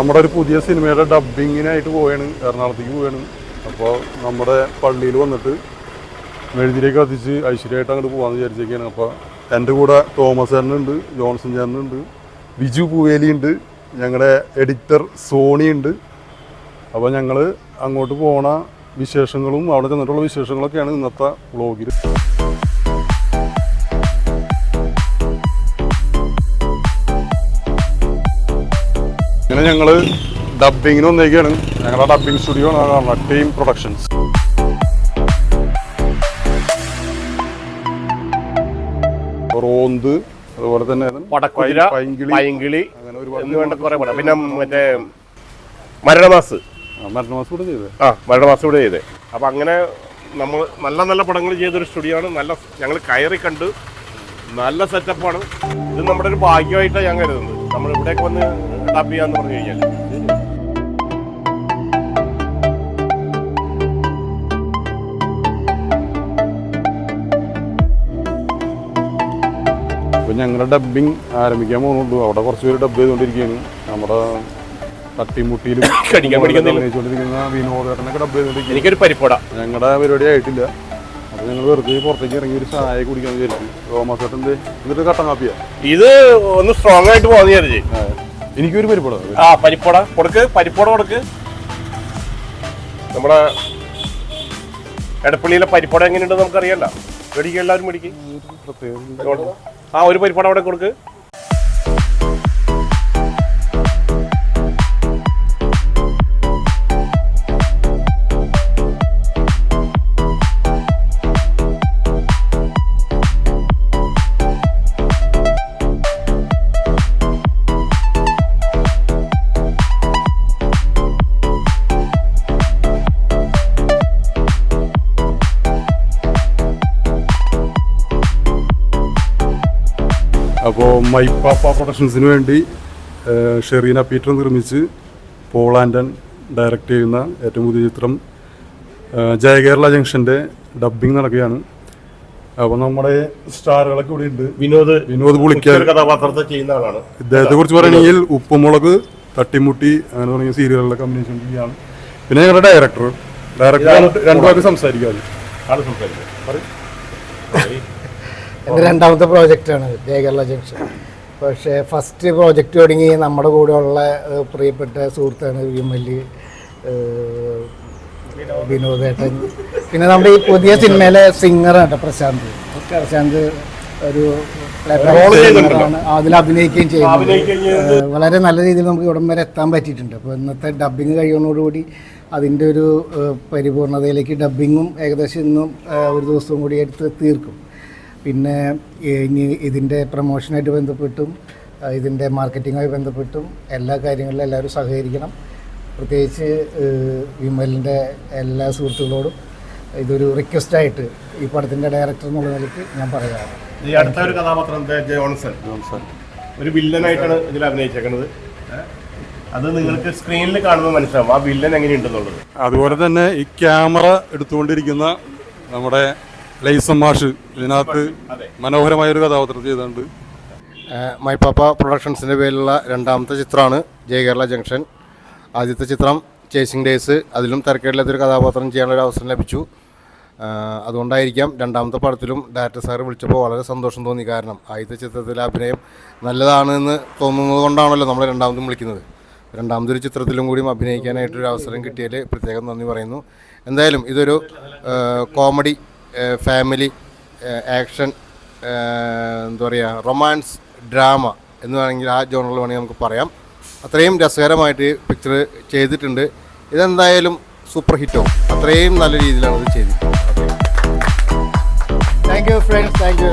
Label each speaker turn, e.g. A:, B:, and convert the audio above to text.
A: നമ്മുടെ ഒരു പുതിയ സിനിമയുടെ ഡബിങ്ങിനായിട്ട് പോവുകയാണ് എറണാകുളത്തേക്ക് പോവാണ്. അപ്പോൾ നമ്മുടെ പള്ളിയിൽ വന്നിട്ട് മെഴുതിരിയൊക്കെ കത്തിച്ച് ഐശ്വര്യമായിട്ട് അങ്ങോട്ട് പോകാമെന്ന് വിചാരിച്ചേക്കാണ്. അപ്പോൾ എന്റെ കൂടെ തോമസ് ചേട്ടനുണ്ട് ജോൺസൺ ചേട്ടനുണ്ട് ബിജു പൂവേലി ഉണ്ട് ഞങ്ങളുടെ എഡിറ്റർ സോണി ഉണ്ട് അപ്പോൾ ഞങ്ങൾ അങ്ങോട്ട് പോണ വിശേഷങ്ങളും അവിടെ ചെന്നിട്ടുള്ള വിശേഷങ്ങളൊക്കെയാണ് ഇന്നത്തെ വ്ളോഗിൽ ഇങ്ങനെ ഞങ്ങൾ ഡബിങ്ങിന് വന്നേക്കാണ്. ഞങ്ങളുടെ ഡബിങ് സ്റ്റുഡിയോ ആണ് ടീം പ്രൊഡക്ഷൻസ് റോന്ത് അതുപോലെ തന്നെ പൈങ്കിളി
B: എന്ന് വേണ്ട കുറേ പടം. പിന്നെ മറ്റേ മരണമാസ്.
A: മരണമാസ് കൂടെ ചെയ്തേ.
B: ആ മരണമാസ് കൂടെ ചെയ്തേ. അപ്പൊ അങ്ങനെ നമ്മൾ നല്ല നല്ല പടങ്ങൾ ചെയ്തൊരു സ്റ്റുഡിയോ ആണ്. നല്ല ഞങ്ങൾ കയറി കണ്ട് നല്ല സെറ്റപ്പാണ് ഇത് നമ്മുടെ ഒരു ഭാഗ്യമായിട്ടാണ് ഞാൻ കരുതുന്നത്. നമ്മൾ ഇവിടേക്ക് വന്ന് ഡബ് ചെയ്യാന്ന് പറഞ്ഞു കഴിഞ്ഞാൽ
A: ഇപ്പൊ ഞങ്ങളുടെ ഡബിങ് ആരംഭിക്കാൻ പോകുന്നുള്ളൂ അവിടെ കുറച്ച് പേര് ഡബ് ചെയ്തുകൊണ്ടിരിക്കുകയാണ്. നമ്മുടെ തട്ടിമുട്ടിയിലും. അഭിനയിച്ചുകൊണ്ടിരിക്കുന്ന വിനോദേട്ടനൊക്കെ ഡബ് ചെയ്തുകൊണ്ടിരിക്കുകയാണ്.
B: എനിക്കൊരു പരിപ്പട.
A: ഞങ്ങളുടെ പരിപാടി ആയിട്ടില്ല. അപ്പോൾ ഞങ്ങൾ വെറുതെ പുറത്തേക്ക് ഇറങ്ങി ഒരു ചായ കുടിക്കാൻ വിചാരിച്ചു. തോമസ് ചേട്ടന്റെ എന്നിട്ട് കട്ടൻ കാപ്പിയാ?
B: ഇത് ഒന്ന് സ്ട്രോങ് ആയിട്ട് പോകുന്ന വിചാരിച്ചേ.
A: എനിക്കൊരു പരിപ്പട.
B: ആ പരിപ്പട. കൊടുക്ക് പരിപ്പട കൊടുക്ക്. നമ്മുടെ എടപ്പള്ളിയിലെ പരിപ്പട എങ്ങനെയുണ്ടെന്ന് നമുക്കറിയണ്ട മേടിക്കുക എല്ലാവരും മേടിക്കും. ആ ഒരു പരിപ്പട അവിടെ കൊടുക്ക്.
A: അപ്പോൾ മൈ പാപ്പ പ്രൊഡക്ഷൻസിന് വേണ്ടി ഷെറീന പീറ്റർ നിർമ്മിച്ച് പോൾ ആൻഡൻ ഡയറക്റ്റ് ചെയ്യുന്ന ഏറ്റവും പുതിയ ചിത്രം ജയകേരള ജംഗ്ഷന്റെ ഡബ്ബിംഗ് നടക്കുകയാണ്. അപ്പോൾ നമ്മുടെ സ്റ്റാറുകളൊക്കെ ഇവിടെ ഉണ്ട്.
B: വിനോദ്
A: വിനോദ് പുളിക്കൽ.
B: കഥാപാത്രത്തെ ചെയ്യുന്ന ആളാണ്.
A: ഇദ്ദേഹത്തെ കുറിച്ച് പറയുകയാണെങ്കിൽ ഉപ്പുമുളക് തട്ടിമുട്ടി അങ്ങനെ തുടങ്ങിയ സീരിയലുകളിലൊക്കെ ചെയ്യുകയാണ്. പിന്നെ ഞങ്ങളുടെ ഡയറക്ടർ ഡയറക്ടർ രണ്ടു പേർക്ക് സംസാരിക്കാം
B: ആൾ സംസാരിക്കുന്നത്.
C: എന്റെ രണ്ടാമത്തെ പ്രോജക്റ്റാണ് ജയകേരള ജംഗ്ഷൻ. പക്ഷേ ഫസ്റ്റ് പ്രോജക്റ്റ് തുടങ്ങി നമ്മുടെ കൂടെയുള്ള പ്രിയപ്പെട്ട സുഹൃത്താണ് വിമൽ വിനോദേട്ടൻ പിന്നെ നമ്മുടെ ഈ പുതിയ സിനിമയിലെ സിംഗറാണ് പ്രശാന്ത്. പ്രശാന്ത് ഒരു അതിൽ അഭിനയിക്കുകയും ചെയ്യുന്നു വളരെ നല്ല രീതിയിൽ നമുക്ക് ഇവിടം വരെ എത്താൻ പറ്റിയിട്ടുണ്ട്. അപ്പോൾ ഇന്നത്തെ ഡബ്ബിങ് കഴിയുന്നതോടുകൂടി അതിന്റെ ഒരു പരിപൂർണതയിലേക്ക് ഡബ്ബിങ്ങും ഏകദേശം ഇന്നും ഒരു ദിവസവും കൂടി എടുത്ത് തീർക്കും. പിന്നെ ഇനി ഇതിന്റെ പ്രൊമോഷനായിട്ട് ബന്ധപ്പെട്ടും ഇതിന്റെ മാർക്കറ്റിങ്ങുമായി ബന്ധപ്പെട്ടും എല്ലാ കാര്യങ്ങളിലും എല്ലാവരും സഹകരിക്കണം. പ്രത്യേകിച്ച് വിമലിന്റെ എല്ലാ സുഹൃത്തുക്കളോടും ഇതൊരു റിക്വസ്റ്റായിട്ട് ഈ പടത്തിന്റെ ഡയറക്ടർ എന്നുള്ള നിലയ്ക്ക് ഞാൻ പറയാറ്
B: ഈ അടുത്ത ഒരു കഥാപാത്രം ദേ ജോൺസൺ. ഒരു വില്ലനായിട്ടാണ് ഇതിൽ അഭിനയിച്ചേക്കുന്നത് അത് നിങ്ങൾക്ക് സ്ക്രീനിൽ കാണുമ്പോൾ മനസ്സിലാവും ആ വില്ലൻ എങ്ങനെയുണ്ടെന്നുള്ളത്.
A: അതുപോലെ തന്നെ ഈ ക്യാമറ എടുത്തുകൊണ്ടിരിക്കുന്ന നമ്മുടെ ലൈസൺ മാഷ് ഇതിനകത്ത് മനോഹരമായ ഒരു കഥാപാത്രം ചെയ്തിട്ടുണ്ട്.
D: മൈപ്പാപ്പ പ്രൊഡക്ഷൻസിന്റെ പേരിലുള്ള രണ്ടാമത്തെ ചിത്രമാണ് ജയ കേരള ജംഗ്ഷൻ. ആദ്യത്തെ ചിത്രം ചേസിങ് ഡേയ്സ് അതിലും തിരക്കേടില്ലാത്തൊരു കഥാപാത്രം ചെയ്യാനുള്ള ഒരു അവസരം ലഭിച്ചു. അതുകൊണ്ടായിരിക്കാം രണ്ടാമത്തെ പടത്തിലും ഡയറക്ടർ സാറ് വിളിച്ചപ്പോൾ വളരെ സന്തോഷം തോന്നി. കാരണം ആദ്യത്തെ ചിത്രത്തിലെ അഭിനയം നല്ലതാണെന്ന് തോന്നുന്നത് കൊണ്ടാണല്ലോ നമ്മൾ രണ്ടാമതും വിളിക്കുന്നത്. രണ്ടാമതൊരു ചിത്രത്തിലും കൂടിയും അഭിനയിക്കാനായിട്ടൊരു അവസരം കിട്ടിയതിൽ പ്രത്യേകം നന്ദി പറയുന്നു. എന്തായാലും ഇതൊരു കോമഡി ഫാമിലി ആക്ഷൻ എന്താ പറയുക റൊമാൻസ് ഡ്രാമ എന്ന് വേണമെങ്കിൽ ആ ജോണറിൽ വേണമെങ്കിൽ നമുക്ക് പറയാം. അത്രയും രസകരമായിട്ട് പിക്ചർ ചെയ്തിട്ടുണ്ട്. ഇതെന്തായാലും സൂപ്പർ ഹിറ്റോ അത്രയും നല്ല രീതിയിലാണ് ഇത് ചെയ്തിട്ടുള്ളത്
C: thank you friends thank you